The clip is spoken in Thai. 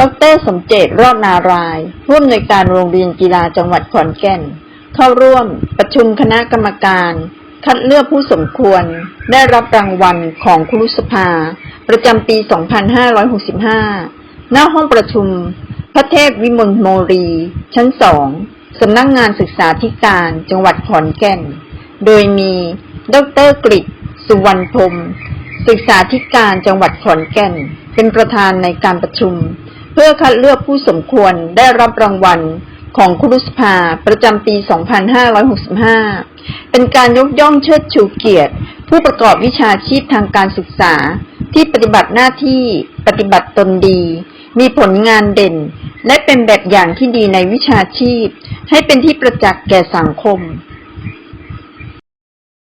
ดรสมเจตรอดนารายณ์ผู้อำนการโรงเรียนกีฬาจังหวัดขอนแก่น เข้าร่วมประชุมคณะกรรมการ คัดเลือกผู้สมควร ได้รับรางวัลของครุสภา ประจำปี 2565 หน้าห้องประชุม พระเทพวิมลโมรี ชั้นสองสำนักงงานศึกษาธิการจังหวัดขอนแก่น โดยมี ดรกฤษสุวรรณพรมศึกษาธิการจังหวัดขอนแก่น เป็นประธานในการประชุม เพื่อคัดเลือกผู้สมควรได้รับรางวัลของครุสภาประจำปี 2565 เป็นการยกย่องเชิดชูเกียรติ ผู้ประกอบวิชาชีพทางการศึกษา ที่ปฏิบัติหน้าที่ปฏิบัติตนดี มีผลงานเด่น และเป็นแบบอย่างที่ดีในวิชาชีพ ให้เป็นที่ประจักษ์แก่สังคม